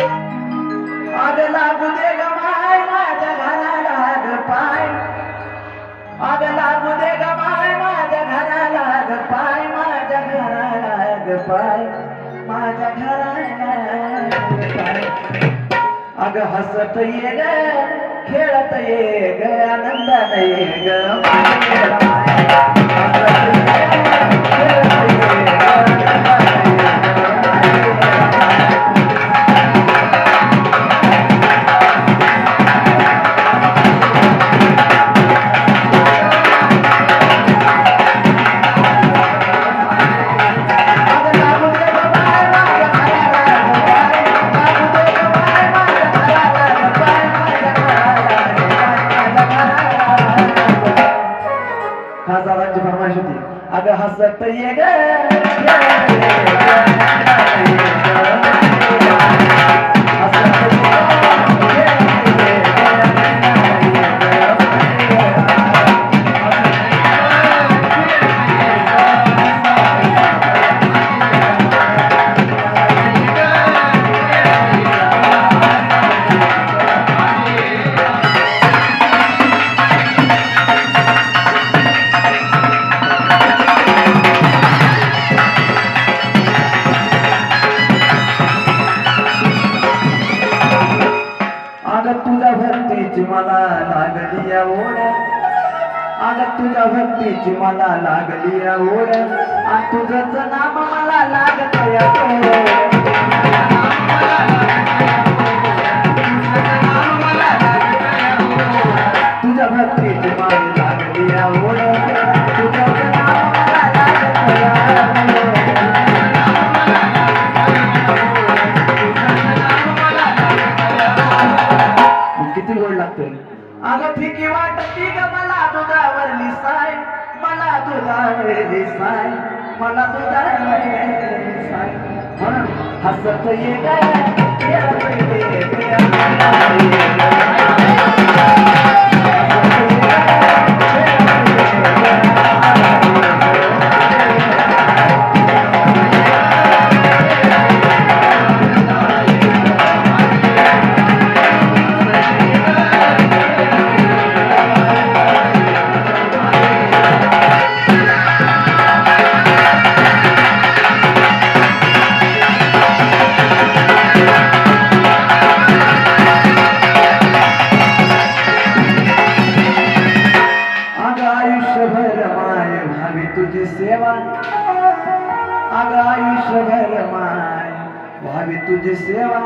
आग लागू दे ग माय माझ्या घराला ग पाय. आग लागू दे ग माय माझ्या घराला ग पाय. माझ्या घराला ग पाय. माझ्या घराला ग पाय. अग हसत ये ग खेळत ये ग आनंदात ये ग. अगं हसत ये भक्तीची मला लागली ओढ. आग तुझ्या भक्तीची मला लागली ओढ. आणि तुझंच नाम मला लाग अगं वाटती ग मला दुधावरली साय. मला दुधावरली साय. मला दुधावरली साय. म्हणून हसत ये गाय भाभी तुझे सेवा।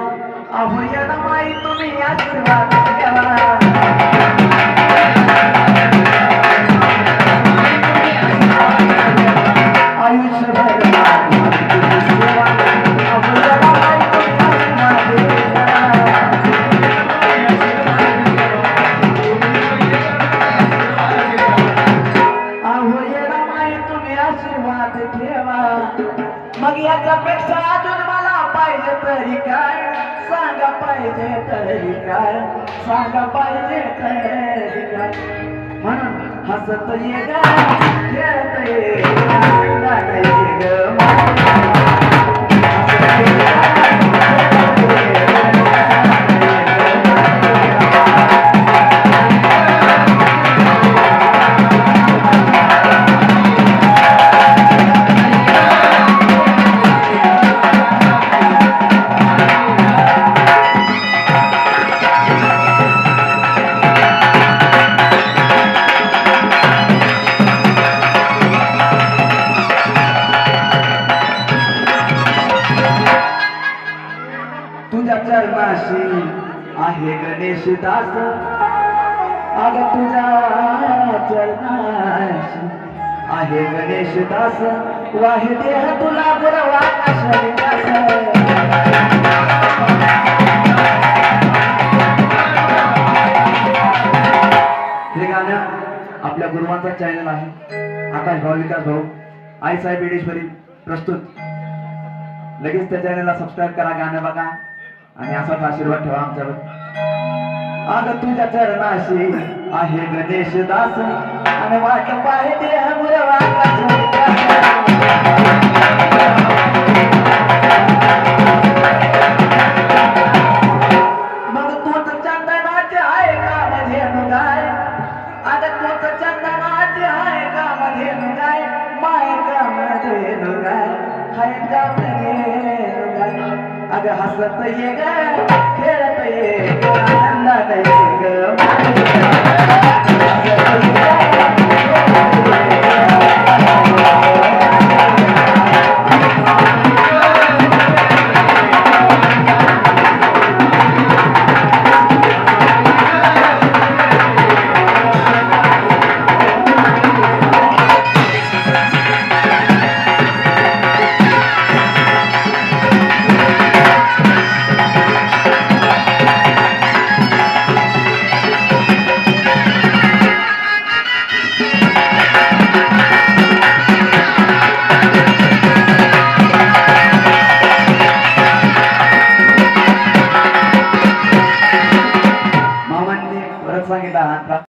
अब ये यदमाई तुम्हें आशीर्वाद देवा। मगिया का ठेवा मग याच्यापेक्षा पाहिजे तरी काय? सांगा पाहिजे तरी काय? सांगा पाहिजे तरी काय? म्हणून हसत ये ग खेळत ये ग, आहे गणेश दास अग तुझा चरणाश आहे गणेश दास वाहे देह तुला गुरवा हे गाणं आपल्या गुरुवांचा चॅनल आहे. आकाश भाऊ विकास भाऊ आई साहेब येडेश्वरी प्रस्तुत. लगेच त्या चॅनलला सबस्क्राईब करा गाणं बघा. आणि असाच आशीर्वाद ठेवा आमच्यावर. अग तुझ्या चरणाशी आहे गणेश दास. आणि वाट पाहिजे हसत ये ग खेळत ये आनंदात ये ग.